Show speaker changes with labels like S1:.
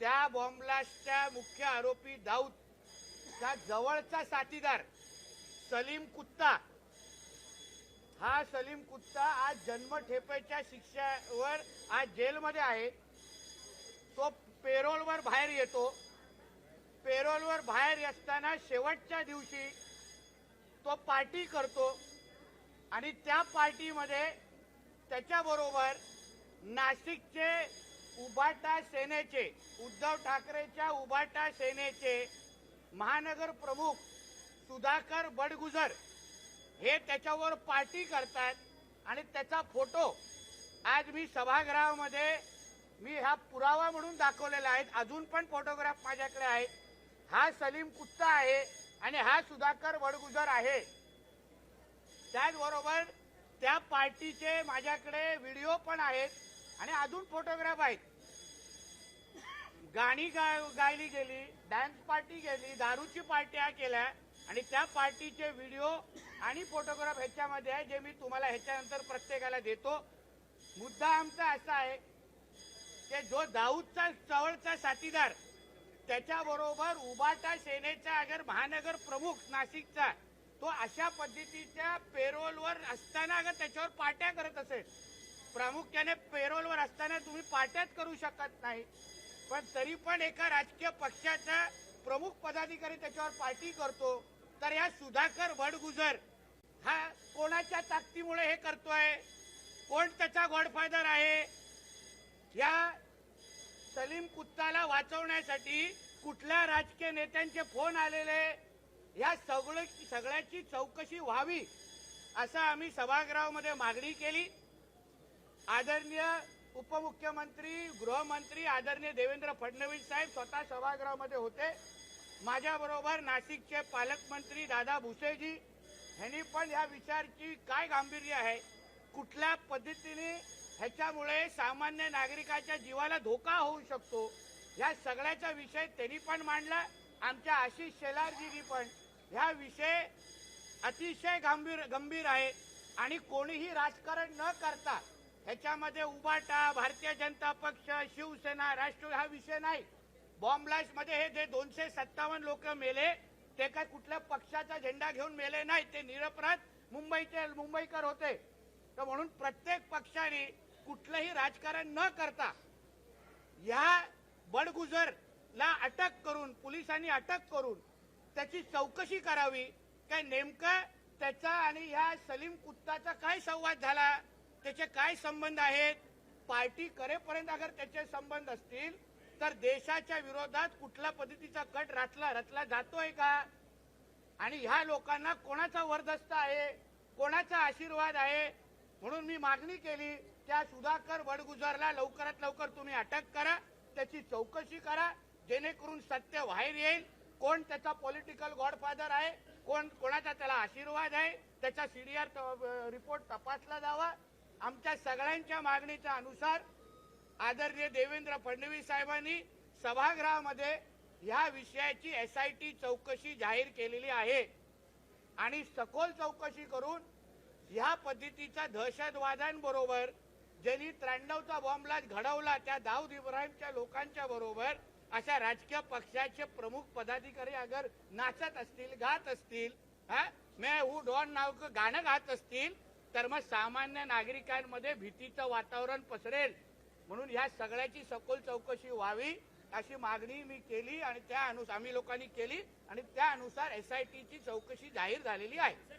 S1: त्या बॉम्बलास्टच्या मुख्य आरोपी दाऊद त्या जवळचा साथीदार सलीम कुत्ता. हा सलीम कुत्ता आज जन्मठेपेच्या शिक्षेवर आज जेलमध्ये आहे. तो पेरोलवर बाहेर येतो. पेरोलवर बाहेर असताना शेवटच्या दिवशी तो पार्टी करतो आणि त्या पार्टीमध्ये त्याच्याबरोबर नाशिकचे उभाटा सेनेचे उद्धव ठाकरेच्या उभाटा सेनेचे महानगर प्रमुख सुधाकर बडगुजर हे त्याच्यावर पार्टी करतात आणि त्याचा फोटो आज मी सभागृहामध्ये मी हा पुरावा म्हणून दाखवलेला आहे. अजून पण फोटोग्राफ माझ्याकडे आहे. हा सलीम कुत्ता आहे आणि हा सुधाकर वडगुजर आहे. त्याचबरोबर त्या पार्टीचे माझ्याकडे व्हिडिओ पण आहेत आणि अजून फोटोग्राफ आहेत. गाणी गाय गायली गेली डान्स पार्टी गेली दारूची पार्ट्या केल्या आणि त्या पार्टीचे व्हिडिओ आणि फोटोग्राफ ह्याच्यामध्ये आहे जे मी तुम्हाला ह्याच्यानंतर प्रत्येकाला देतो. मुद्दा आमचा असा आहे की जो दाऊदचा चवळचा साथीदार त्याच्याबरोबर उबाटा सेनेचा अगर महानगर प्रमुख नाशिकचा तो अशा पद्धतीच्या पेरोलवर असताना अगर त्याच्यावर पाट्या करत असेल प्रामुख्याने पेरोलवर असताना तुम्ही पाट्याच करू शकत नाही. पण तरी पण एका राजकीय पक्षाचा प्रमुख पदाधिकारी त्याच्यावर पार्टी करतो तर या सुधाकर भडगुजर हा कोणाच्या ताकदीमुळे हे करतोय? कोण त्याचा गॉडफादर आहे? या सलीम कुत्ताला वाचवण्यासाठी कुठल्या राजकीय नेत्यांचे फोन आलेले? या सगळं सगळ्याची चौकशी व्हावी असं आम्ही सभागृहामध्ये मागणी केली. आदरणीय उपमुख्यमंत्री गृहमंत्री आदरणीय देवेंद्र फडणवीस साहेब स्वतः सभागृहामध्ये होते. माझ्याबरोबर नाशिकचे पालकमंत्री दादा भुसेजी ह्यांनी पण या विचारची काय गांभीर्य आहे? कुठल्या पद्धतीने ह्याच्यामुळे सामान्य नागरिकाच्या जीवाला धोका होऊ शकतो? या सगळ्याचा विषय त्यांनी पण मांडला आमच्या आशिष शेलारजीनी पण. ह्या विषय अतिशय गंभीर गंभीर आहे आणि कोणीही राजकारण न करता ह्याच्यामध्ये उबाटा भारतीय जनता पक्ष शिवसेना राष्ट्र हा विषय नाही. बॉम्ब ब्लास्टमध्ये हे जे दोनशे सत्तावन्न लोक मेले ते काय कुठल्या पक्षाचा झेंडा घेऊन मेले नाही ते निरपराध मुंबईचे मुंबईकर होते. तर म्हणून प्रत्येक पक्षाने कुठलंही राजकारण न करता या बडगुजरला अटक करून पोलिसांनी अटक करून त्याची चौकशी करावी. काय नेमकं त्याचा आणि ह्या सलीम कुत्ताचा काय संवाद झाला? त्याचे काय संबंध आहेत? पार्टी करेपर्यंत अगर त्याचे संबंध असतील तर देशाच्या विरोधात कुठल्या पद्धतीचा कट रचला रचला जातोय का? आणि ह्या लोकांना कोणाचा वरदस्त आहे? कोणाचा आशीर्वाद आहे? म्हणून मी मागणी केली त्या सुधाकर वडगुजरला लवकरात लवकर तुम्ही अटक करा त्याची चौकशी करा जेणेकरून सत्य बाहेर येईल. कोण त्याचा पॉलिटिकल गॉडफादर आहे? कोण कोणाचा त्याला आशीर्वाद आहे? त्याचा सीडीआर रिपोर्ट तपासला जावा. आमच्या सगळ्यांच्या मागणीच्या अनुसार आदरणीय देवेंद्र फडणवीस साहेबांनी सभागृहामध्ये ह्या विषयाची एसआयटी चौकशी जाहीर केलेली आहे. आणि सखोल चौकशी करून ह्या पद्धतीच्या दहशतवाद्यांबरोबर ज्यांनी त्र्याण्णवचा बॉम्बलाच घडवला त्या दाऊद इब्राहिमच्या लोकांच्या बरोबर अशा राजकीय पक्षाचे प्रमुख पदाधिकारी अगर नाचत असतील गात असतील हा? मैं हू डॉन नाव गाणं गात असतील तर मग सामान्य नागरिकांमध्ये भीतीचं वातावरण पसरेल. म्हणून ह्या सगळ्याची सखोल चौकशी व्हावी अशी मागणी मी केली आणि त्या अनुसार आम्ही लोकांनी केली आणि त्यानुसार एसआयटीची चौकशी जाहीर झालेली आहे.